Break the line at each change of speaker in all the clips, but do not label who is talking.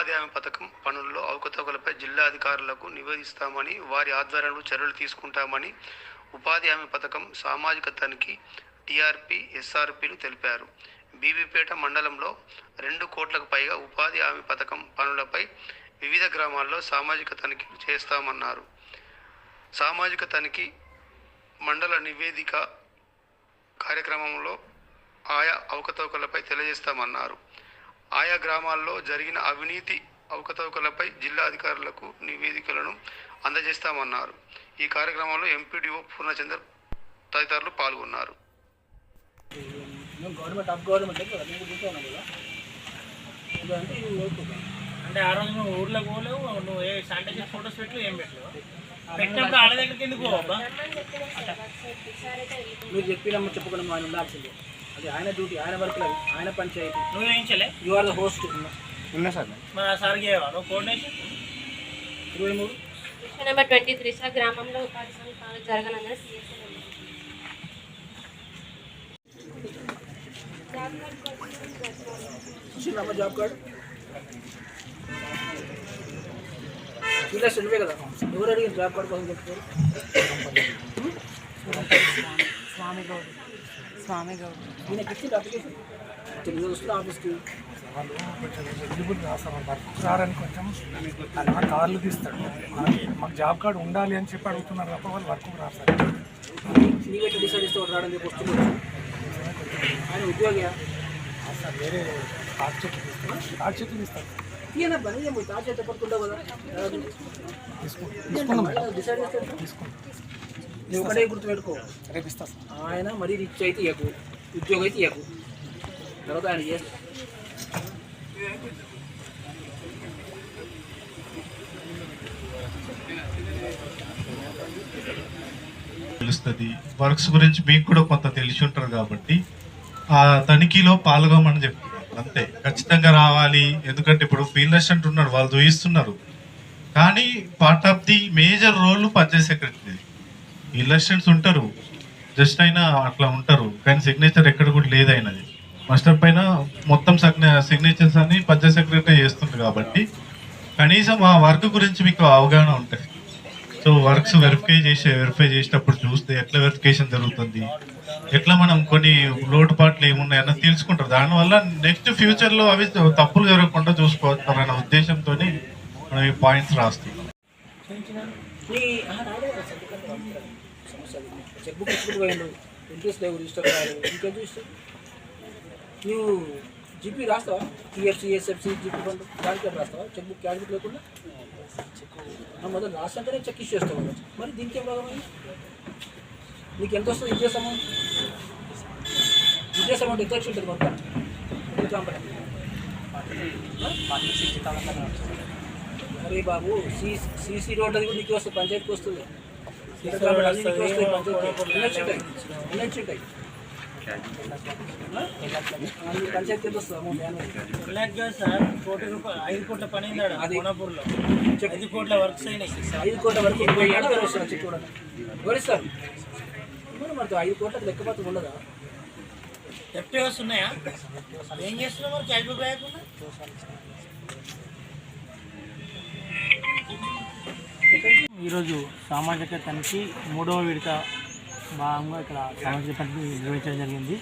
ఉపాధి హామీ పథకం పనుల్లో అవకతవకలపై జిల్లా అధికారులకు నివేదిస్తామని వారి ఆధ్వర్యంలో చర్యలు తీసుకుంటామని ఉపాధి హామీ పథకం సామాజిక తనిఖీ టీఆర్పీ ఎస్ఆర్పీలు తెలిపారు. బీబీపేట మండలంలో రెండు కోట్లకు పైగా ఉపాధి హామీ పథకం పనులపై వివిధ గ్రామాల్లో సామాజిక తనిఖీలు చేస్తామన్నారు. సామాజిక తనిఖీ మండల నివేదిక కార్యక్రమంలో ఆయా అవకతవకలపై తెలియజేస్తామన్నారు. ఆయా గ్రామాల్లో జరిగిన అవినీతి అవకతవకలపై జిల్లా అధికారులకు నివేదికలను అందజేస్తామన్నారు. ఈ కార్యక్రమంలో ఎంపీడీఓ పూర్ణచందర్ తదితరులు పాల్గొన్నారు.
అంటే
ఆ రోజు నువ్వు ఊర్లోకి పోలేవు నువ్వు ఏ శానిటైజర్ ఫోటోస్ పెట్టు ఏం పెట్టలేవు? పెట్టినప్పుడు ఆడ దగ్గరికి ఎందుకు పోవబ్బా?
మీరు చెప్పినమ్మ చెప్పుకున్నాము ఆయన ఉండాల్సిందే. అది ఆయన డ్యూటీ ఆయన వర్క్ అది ఆయన పంచాయతీ
నువ్వు వేయించలే
యు ఆర్ ద హోస్ట్
ఉన్నా సార్.
సార్కి చేయవా నువ్వు కోఆర్డినేషన్
ఇరవై మూడు.
నెంబర్ ట్వంటీ త్రీ సార్ గ్రామంలో ఉపాధి పనులు జరగనందని
చూసిందమ్మ జాబ్ కార్డ్ చూడలేదు నువ్వే కదా. ఎవరు అడిగిన జాబ్ కార్డ్ కోసం చెప్తారు
స్వామి గౌడ్. స్వామి గౌడ్.
రావడానికి కొంచెం అలా కార్లు తీస్తాడు. మాకు జాబ్ కార్డు ఉండాలి అని చెప్పి అడుగుతున్నారు తప్ప వాళ్ళు వర్క్
చెప్పి వస్తుంది ఆయన ఉద్యోగి
సార్ వేరే కార్డ్ చెట్లు తీస్తారు కార్డ్ చెట్లు తీస్తారు
ఈయన పని నువ్వు ఒకటే గుర్తుపెట్టుకో.
రేపు ఇస్తా
ఆయన మరీ రిచ్ అయితే ఇవ్వకు ఉద్యోగం అయితే ఇవ్వకు తర్వాత ఆయన చేస్తా.
తెలుస్తుంది. వర్క్స్ గురించి మీకు కూడా కొంత తెలిసి ఉంటారు కాబట్టి ఆ తనిఖీలో పాల్గొమని చెప్తున్నారు. అంతే. ఖచ్చితంగా రావాలి. ఎందుకంటే ఇప్పుడు ఫీల్డ్ అసిస్టెంట్ ఉన్నారు వాళ్ళు చూయిస్తున్నారు. కానీ part of the major role panchayat secretary assistants ఉంటారు. జస్ట్ అయినా అట్లా ఉంటారు. కానీ సిగ్నేచర్ ఎక్కడ కూడా లేదు అయినది మాస్టర్ పైన మొత్తం సిగ్నేచర్స్ అన్ని పంచాయత్ సెక్రటరీ చేస్తుంది కాబట్టి కనీసం ఆ వర్క్ గురించి మీకు అవగాహన ఉంటుంది. సో వర్క్స్ వెరిఫై చేసి వెరిఫై చేసేటప్పుడు చూస్తే ఎట్లా వెరిఫికేషన్ జరుగుతుంది? ఎట్లా మనం కొన్ని లోటుపాట్లు ఏమున్నాయన్న తెలుసుకుంటారు. దానివల్ల నెక్స్ట్ ఫ్యూచర్లో అవి తప్పులు జరగకుండా చూసుకోవచ్చు చూసుకోవాలన్న ఉద్దేశంతో మనం ఈ పాయింట్స్ రాస్తున్నాం.
నీ సమస్య చెక్ బుక్ ఎప్పుడు పోయిండు? ఇంట్రెస్ట్ లేవు రిజిస్టర్ కాదు ఇంకేం చూస్తావు నువ్వు జీపీ రాస్తావా? టీఎఫ్సీ ఎస్ఎఫ్సి జీపీ ఫండ్ దానికి రాస్తావా? చెక్ బుక్ క్యాష్ బుక్ లేకుండా? ఆ, మొదలు రాస్తాంటేనే చెక్ ఇష్యూ చేస్తావు మరి దీనికి ఏం భాగం నీకు ఎంత వస్తుంది ఇంట్రెస్ట్ అమౌంట్ ఇంట్రెస్ట్ అమౌంట్ ఎంత వచ్చి ఉంటుంది మొత్తం? ఎంత కంపెనీ అరే బాబు సీ సీసీ రోడ్ అది కూడా నీకు వస్తుంది పంచాయతీకి వస్తుంది. పంచాయతీ
కోటి రూపాయలు ఐదు కోట్ల పని కోనాపూర్లో. ఐదు కోట్ల వర్క్స్ అయినాయి.
ఐదు కోట్ల వరకు ఎవరిస్తారు? మరి మరి ఐదు కోట్లకు లెక్కపాతం ఉండదా?
ఎఫ్టీఎస్ ఉన్నాయా? ఏం చేస్తున్నావు మరి? క్యాష్ బుక్ ఈరోజు సామాజిక తనిఖీ మూడవ విడత భాగంగా ఇక్కడ సామాజిక తనిఖీ నిర్వహించడం జరిగింది.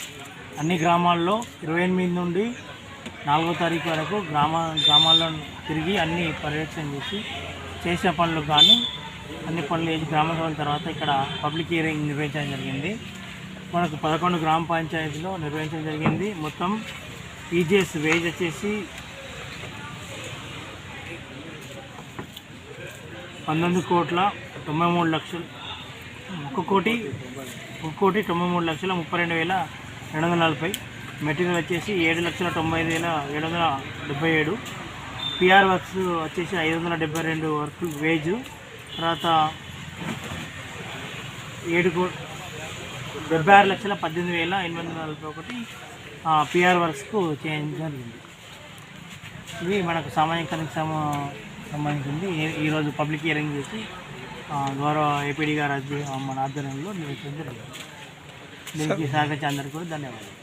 అన్ని గ్రామాల్లో ఇరవై ఎనిమిది నుండి నాలుగో తారీఖు వరకు గ్రామ గ్రామాల్లో తిరిగి అన్ని పర్యవేక్షణ చేసి చేసిన పనులు కానీ అన్ని పనులు చేసి గ్రామ సభల తర్వాత ఇక్కడ పబ్లిక్ హియరింగ్ నిర్వహించడం జరిగింది. మనకు పదకొండు గ్రామ పంచాయతీలో నిర్వహించడం జరిగింది. మొత్తం ఈజీఎస్ వేజ్ వచ్చేసి పంతొమ్మిది కోట్ల తొంభై మూడు లక్షలు ఒక కోటి ఒక కోటి తొంభై మూడు లక్షల ముప్పై రెండు వేల రెండు వందల నలభై. మెటీరియల్ వచ్చేసి ఏడు లక్షల తొంభై ఐదు వేల ఏడు వందల డెబ్బై ఏడు. పిఆర్ వర్క్స్ వచ్చేసి ఐదు వందల డెబ్బై రెండు వర్క్ వేజ్. తర్వాత ఏడు కో డెబ్బై ఆరు లక్షల పద్దెనిమిది వేల ఎనిమిది వందల నలభై ఒకటి పిఆర్ వర్క్స్కు చేంజ్ జరిగింది. ఇవి మనకు సామాజిక సమ సంబంధించింది. ఈరోజు పబ్లిక్ హియరింగ్ చేసి గౌరవ ఏపీడీ గారి మన ఆధ్వర్యంలో నిర్వహించడం జరిగింది. దీనికి సహకరించే అందరికీ కూడా ధన్యవాదాలు.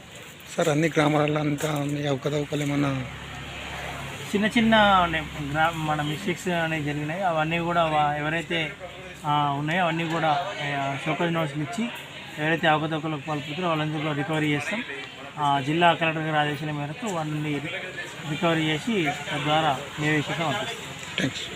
సార్ అన్ని గ్రామాలలో అంతా మీ అవకతవకలు ఏమన్నా?
చిన్న చిన్న గ్రా మన మిస్టేక్స్ అనేవి జరిగినాయి. అవన్నీ కూడా ఎవరైతే ఉన్నాయో అవన్నీ కూడా షోకజ్ నోట్స్లు ఇచ్చి ఎవరైతే అవకతవకలకు పాల్పడుతారో వాళ్ళందరూ కూడా రికవరీ చేస్తాం. జిల్లా కలెక్టర్ గారి ఆదేశాల మేరకు వాళ్ళని రికవరీ చేసి తద్వారా న్యాయ విశేషం Thanks.